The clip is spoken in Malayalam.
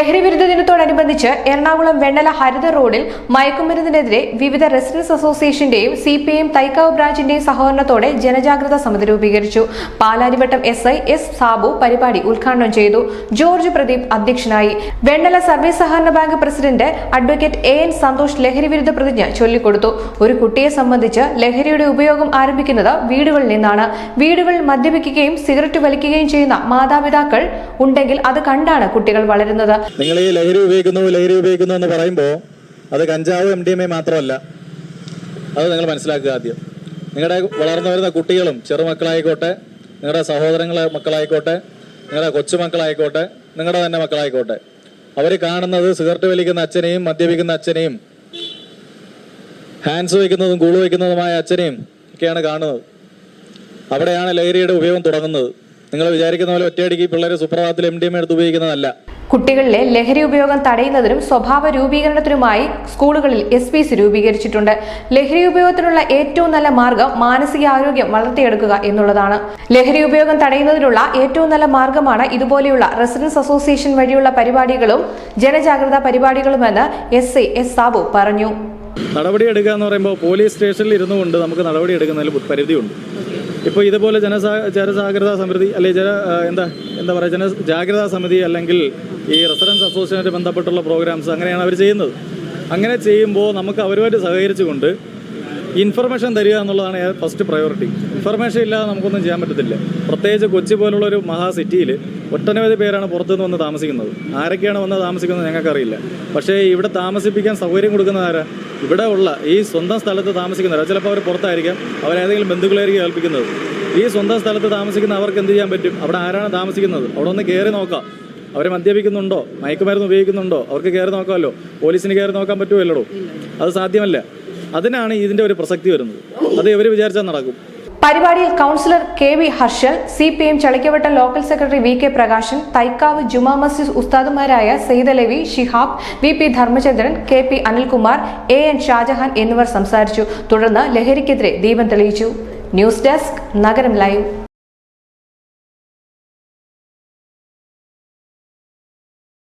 ദിനത്തോടനുബന്ധിച്ച് എറണാകുളം വെണ്ണല ഹരിത റോഡിൽ മയക്കുമരുന്നിനെതിരെ വിവിധ റെസിഡൻസ് അസോസിയേഷന്റെയും സി പി ഐ തൈക്കാവ് ബ്രാഞ്ചിന്റെയും സഹകരണത്തോടെ ജനജാഗ്രത സമിതി രൂപീകരിച്ചു. Palarivattom S I S Sabu പരിപാടി ഉദ്ഘാടനം ചെയ്തു. ജോർജ് പ്രദീപ് അധ്യക്ഷനായി. വെണ്ണല സർവീസ് സഹകരണ bank president advocate A N Santhosh ലഹരി വിരുദ്ധ പ്രതിജ്ഞ ചൊല്ലിക്കൊടുത്തു. ഒരു കുട്ടിയെ സംബന്ധിച്ച് ലഹരിയുടെ ഉപയോഗം ആരംഭിക്കുന്നത് വീടുകളിൽ നിന്നാണ്. വീടുകളിൽ മദ്യപിക്കുകയും സിഗരറ്റ് വലിക്കുകയും ചെയ്യുന്ന മാതാപിതാക്കൾ ഉണ്ടെങ്കിൽ അത് കണ്ടാണ് കുട്ടികൾ വളരുന്നത്. നിങ്ങൾ ഈ ലഹരി ഉപയോഗിക്കുന്നു ലഹരി ഉപയോഗിക്കുന്നു എന്ന് പറയുമ്പോൾ അത് കഞ്ചാവ് എം ഡി എം എ മാത്രമല്ല. അത് നിങ്ങൾ മനസ്സിലാക്കുക ആദ്യം. നിങ്ങളുടെ വളർന്നു വരുന്ന കുട്ടികളും ചെറുമക്കളായിക്കോട്ടെ നിങ്ങളുടെ സഹോദരങ്ങളെ മക്കളായിക്കോട്ടെ നിങ്ങളുടെ കൊച്ചുമക്കളായിക്കോട്ടെ നിങ്ങളുടെ തന്നെ മക്കളായിക്കോട്ടെ. അവർ കാണുന്നത് സിഗരറ്റ് വലിക്കുന്ന അച്ഛനെയും മദ്യപിക്കുന്ന അച്ഛനെയും ഹാൻഡ്സ് വയ്ക്കുന്നതും കൂൾ വയ്ക്കുന്നതുമായ അച്ഛനെയും ഒക്കെയാണ് കാണുന്നത്. അവിടെയാണ് ലഹരിയുടെ ഉപയോഗം തുടങ്ങുന്നത്. നിങ്ങൾ വിചാരിക്കുന്ന പോലെ ഒറ്റയടിക്ക് പിള്ളേർ സുപ്രഭാതത്തിൽ എം ഡി എം എടുത്ത് ഉപയോഗിക്കുന്നതല്ല. കുട്ടികളിലെ ലഹരി ഉപയോഗം തടയുന്നതിനും സ്വഭാവ രൂപീകരണത്തിനുമായി സ്കൂളുകളിൽ എസ് പി സി രൂപീകരിച്ചിട്ടുണ്ട്. ലഹരി ഉപയോഗത്തിനുള്ള ഏറ്റവും നല്ല മാർഗം മാനസികാരോഗ്യം വളർത്തിയെടുക്കുക എന്നുള്ളതാണ്. ലഹരി ഉപയോഗം തടയുന്നതിനുള്ള ഏറ്റവും നല്ല മാർഗമാണ് ഇതുപോലെയുള്ള റെസിഡൻസ് അസോസിയേഷൻ വഴിയുള്ള പരിപാടികളും ജനജാഗ്രതാ പരിപാടികളുമെന്ന് എസ് ഐ എസ് സാബു പറഞ്ഞു. നടപടിയെടുക്കുക എന്ന് പറയുമ്പോൾ പോലീസ് സ്റ്റേഷനിൽ ഇരുന്നു കൊണ്ട് നമുക്ക് നടപടിയെടുക്കുന്നതിൽ പരിധിയുണ്ട്. ഇപ്പോൾ ഇതുപോലെ ജനസാ ജനജാഗ്രതാ സമിതി അല്ലെങ്കിൽ ജന എന്താ എന്താ പറയുക ജന ജാഗ്രതാ സമിതി അല്ലെങ്കിൽ ഈ റെസിഡൻസ് അസോസിയേഷനായിട്ട് ബന്ധപ്പെട്ടുള്ള പ്രോഗ്രാംസ് അങ്ങനെയാണ് അവർ ചെയ്യുന്നത്. അങ്ങനെ ചെയ്യുമ്പോൾ നമുക്ക് അവരുമായിട്ട് സഹകരിച്ചുകൊണ്ട് ഇൻഫർമേഷൻ തരിക എന്നുള്ളതാണ് ഫസ്റ്റ് പ്രയോറിറ്റി ഇൻഫർമേഷൻ ഇല്ലാതെ നമുക്കൊന്നും ചെയ്യാൻ പറ്റത്തില്ല. പ്രത്യേകിച്ച് കൊച്ചി പോലുള്ള ഒരു മഹാസിറ്റിയിൽ ഒട്ടനവധി പേരാണ് പുറത്തുനിന്ന് വന്ന് താമസിക്കുന്നത്. ആരൊക്കെയാണ് വന്ന് താമസിക്കുന്നത് ഞങ്ങൾക്കറിയില്ല. പക്ഷേ ഇവിടെ താമസിപ്പിക്കാൻ സൗകര്യം കൊടുക്കുന്ന ആരാ? ഇവിടെ ഉള്ള ഈ സ്വന്തം സ്ഥലത്ത് താമസിക്കുന്നവർ ചിലപ്പോൾ അവർ പുറത്തായിരിക്കാം. അവരേതെങ്കിലും ബന്ധുക്കളായിരിക്കും ഏൽപ്പിക്കുന്നത്. ഈ സ്വന്തം സ്ഥലത്ത് താമസിക്കുന്ന അവർക്ക് എന്ത് ചെയ്യാൻ പറ്റും? അവിടെ ആരാണ് താമസിക്കുന്നത്? അവിടെ ഒന്ന് കയറി നോക്കാം. അവർ മദ്യപിക്കുന്നുണ്ടോ? മയക്കുമരുന്ന് ഉപയോഗിക്കുന്നുണ്ടോ? അവർക്ക് കയറി നോക്കാമല്ലോ. പോലീസിന് കയറി നോക്കാൻ പറ്റുമല്ലോ അത് സാധ്യമല്ല. അതിനാണ് ഇതിന്റെ ഒരു പ്രസക്തി വരുന്നത്. അത് ഇവർ വിചാരിച്ചാൽ നടക്കും. പരിപാടിയിൽ councillor K V Harshal C P M Chalikkavattom local secretary V K Prakashan Thaikkavu Juma Masjid ഉസ്താദുമാരായ Saidalavi Shihab V P Dharmachandran K P Anilkumar A N Shajahan എന്നിവർ സംസാരിച്ചു. തുടർന്ന് ലഹരിക്കെതിരെ ദീപം തെളിയിച്ചു. News desk Nagaram live.